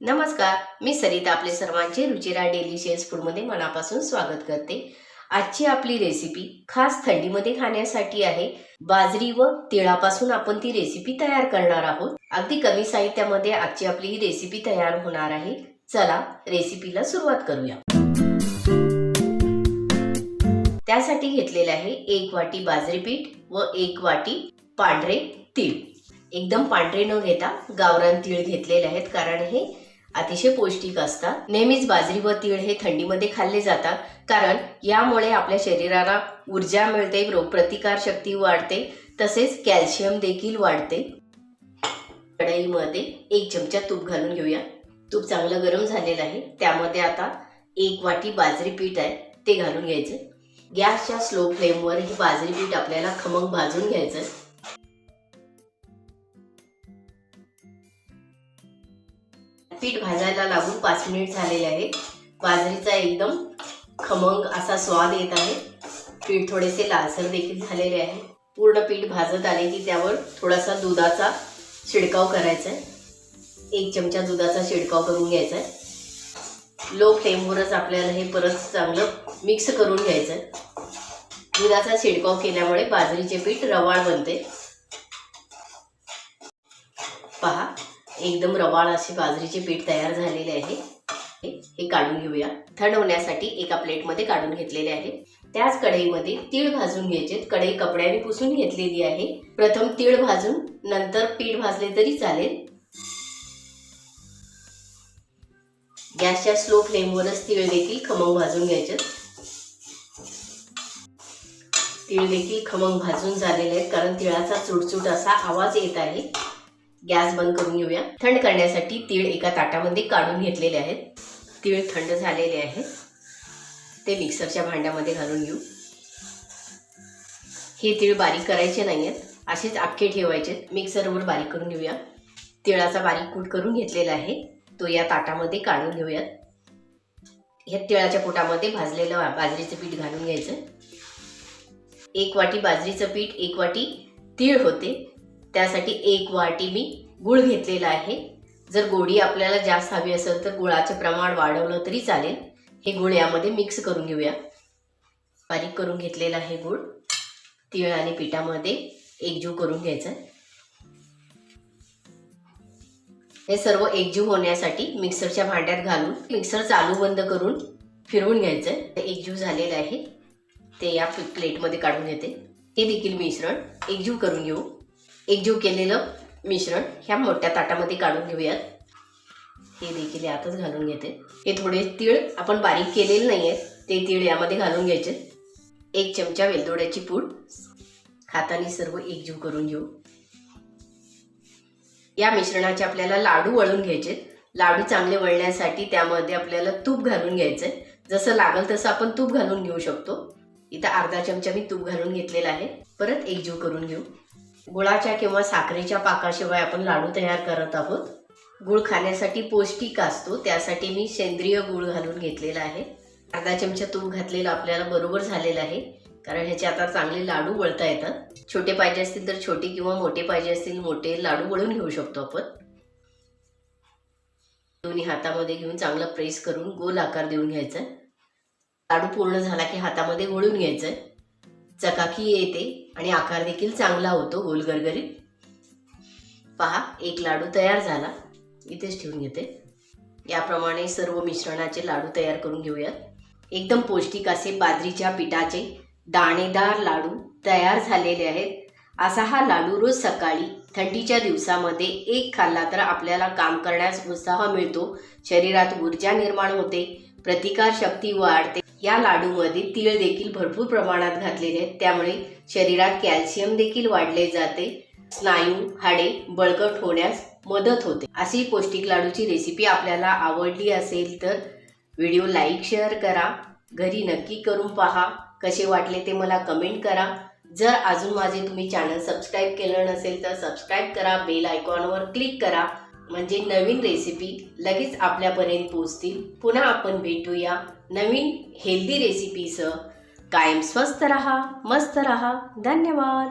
नमस्कार मी सरिता आपले सर्वांचे रुचिरा डेलिशियस फूडमध्ये मनापासून स्वागत करते. आजची आपली रेसिपी खास थंडीमध्ये खाण्यासाठी आहे. बाजरी व तिळापासून आपण ती रेसिपी तयार करणार आहोत. अगदी कमी साहित्यामध्ये आजची आपली ही रेसिपी तयार होणार आहे. चला रेसिपीला सुरुवात करूया. त्यासाठी घेतलेले आहे एक वाटी बाजरी पीठ व एक वाटी पांढरे तीळ. एकदम पांढरे न घेता गावरान तीळ घेतलेले आहेत. कारण हे अतिशय पौष्टिक असतात. नेहमीच बाजरी व तीळ हे थंडीमध्ये खाल्ले जातात. कारण यामुळे आपल्या शरीराला ऊर्जा मिळते रोगप्रतिकार शक्ती वाढते तसेच कॅल्शियम देखील वाढते. कढईमध्ये एक चमचा तूप घालून घेऊया. तूप चांगलं गरम झालेलं आहे. त्यामध्ये आता एक वाटी बाजरी पीठ आहे. ते घालून घ्यायचं. गॅसच्या स्लो फ्लेमवर ही बाजरी पीठ आपल्याला खमंग भाजून घ्यायचं पीठ भाजायला लागून पाच मिनिट झालेले आहे बाजरीचा एकदम खमंग असा स्वाद येत आहे. पीठ थोडेसे लालसर देखील झालेले आहे. पूर्ण पीठ भाजत आले की त्यावर थोडासा दुधाचा शिडकाव करायचा आहे. एक चमचा दुधाचा शिडकाव करून घ्यायचा आहे. लो फ्लेमवरच आपल्याला हे परत चांगलं मिक्स करून घ्यायचं आहे. दुधाचा शिडकाव केल्यामुळे बाजरीचे पीठ रवाळ बनते. पहा एकदम रवाळ असे बाजरीचे पीठ तयार झालेले आहे. हे- हे काढून घेऊया. थंड होण्यासाठी एका प्लेटमध्ये काढून घेतलेले आहे. त्याच कढईमध्ये तीळ भाजून घ्यायचे. कढई कपड्याने पुसून घेतलेली आहे. प्रथम तीळ भाजून नंतर पीठ भाजले तरी चालेल. गॅसच्या स्लो फ्लेमवरच तीळ देखील खमंग भाजून घ्यायचे. तीळ देखील खमंग भाजून झालेले आहेत कारण तिळाचा चुटचुट असा आवाज येत आहे. गॅस बंद करून घेऊया. थंड करण्यासाठी तीळ एका ताटामध्ये काढून घेतलेले आहेत. तीळ थंड झालेले आहेत ते मिक्सरच्या भांड्यामध्ये घालून घेऊ. हे तीळ बारीक करायचे नाही आहेत असेच आपके ठेवायचे. मिक्सरवर बारीक करून घेऊया. तिळाचा बारीक कूट करून घेतलेला आहे. तो या ताटामध्ये काढून घेऊयात. ह्या तिळाच्या पोटामध्ये भाजलेलं बाजरीचं पीठ घालून घ्यायचं. एक वाटी बाजरीचं पीठ एक वाटी तीळ होते. त्यासाठी एक वाटी मी गुळ घेतलेला आहे. जर गोडी आपल्याला जास्त हवी असेल तर गुळाचे प्रमाण वाढवलं तरी चालेल. हे गुळ यामध्ये मिक्स करून घेऊया. बारीक करून घेतलेला आहे गुळ. तीळ आणि पिठामध्ये एकजीव करून घ्यायचं. हे सर्व एकजीव होण्यासाठी मिक्सरच्या भांड्यात घालून मिक्सर चालू बंद करून फिरवून घ्यायचं. ते एकजीव झालेलं आहे. ते या प्लेटमध्ये काढून घेते. हे देखील मिश्रण एकजीव करून घेऊ. एकजीव केलेलं मिश्रण ह्या मोठ्या ताटामध्ये काढून घेऊयात. हे देखील यातच घालून घेते. हे थोडे तीळ आपण बारीक केलेले नाही आहेत ते तीळ यामध्ये घालून घ्यायचे. एक चमचा वेलदोड्याची पूड. हाताने सर्व एकजीव करून घेऊ. या मिश्रणाचे आपल्याला लाडू वळून घ्यायचे. लाडू चांगले वळण्यासाठी त्यामध्ये आपल्याला तूप घालून घ्यायचंय जसं लागल तसं आपण तूप घालून घेऊ शकतो. इथं अर्धा चमचा मी तूप घालून घेतलेला आहे. परत एकजीव करून घेऊ. गुळाच्या किंवा साखरेच्या पाकाशिवाय आपण लाडू तयार करत आहोत. गुळ खाण्यासाठी पौष्टिक असतो त्यासाठी मी सेंद्रिय गुळ घालून घेतलेला आहे. अर्धा चमचा तूप घातलेला आपल्याला बरोबर झालेला आहे कारण ह्याचे आता चांगले लाडू वळता येतात. छोटे पाहिजे असतील तर छोटे किंवा मोठे पाहिजे असतील मोठे लाडू वळून घेऊ शकतो आपण. दोन्ही हातामध्ये घेऊन चांगला प्रेस करून गोल आकार देऊन घ्यायचा. लाडू पूर्ण झाला की हातामध्ये वळून घ्यायचं. चकाकी येते आणि आकार देखील चांगला होतो गोल गरगरीत पहा एक लाडू तयार झाला. इथेच ठेवून घेते. याप्रमाणे सर्व मिश्रणाचे लाडू तयार करून घेऊयात. एकदम पौष्टिक असे बाजरीच्या पिठाचे दाणेदार लाडू तयार झालेले आहेत. असा हा लाडू रोज सकाळी थंडीच्या दिवसामध्ये एक खाल्ला तर आपल्याला काम करण्यास उत्साह मिळतो. शरीरात ऊर्जा निर्माण होते. प्रतिकार शक्ती वाढते. या लाडूमध्ये तीळ देखील भरपूर प्रमाणात घातलेले आहेत. त्यामुळे शरीरात कॅल्शियम देखील वाढले जाते. स्नायू हाडे बळकट होण्यास मदत होते. अशी पौष्टिक लाडूची रेसिपी आपल्याला आवडली असेल तर व्हिडिओ लाईक शेअर करा. घरी नक्की करून पहा. कसे वाटले ते मला कमेंट करा. जर अजून माझे तुम्ही चॅनल सबस्क्राईब केलं नसेल तर सबस्क्राईब करा. बेल आयकॉनवर क्लिक करा. म्हणजे नवीन रेसिपी लगेच आपल्यापर्यंत पोहोचतील पुन्हा आपण भेटूया नवीन हेल्दी रेसिपीसह कायम स्वस्त रहा मस्त रहा. धन्यवाद.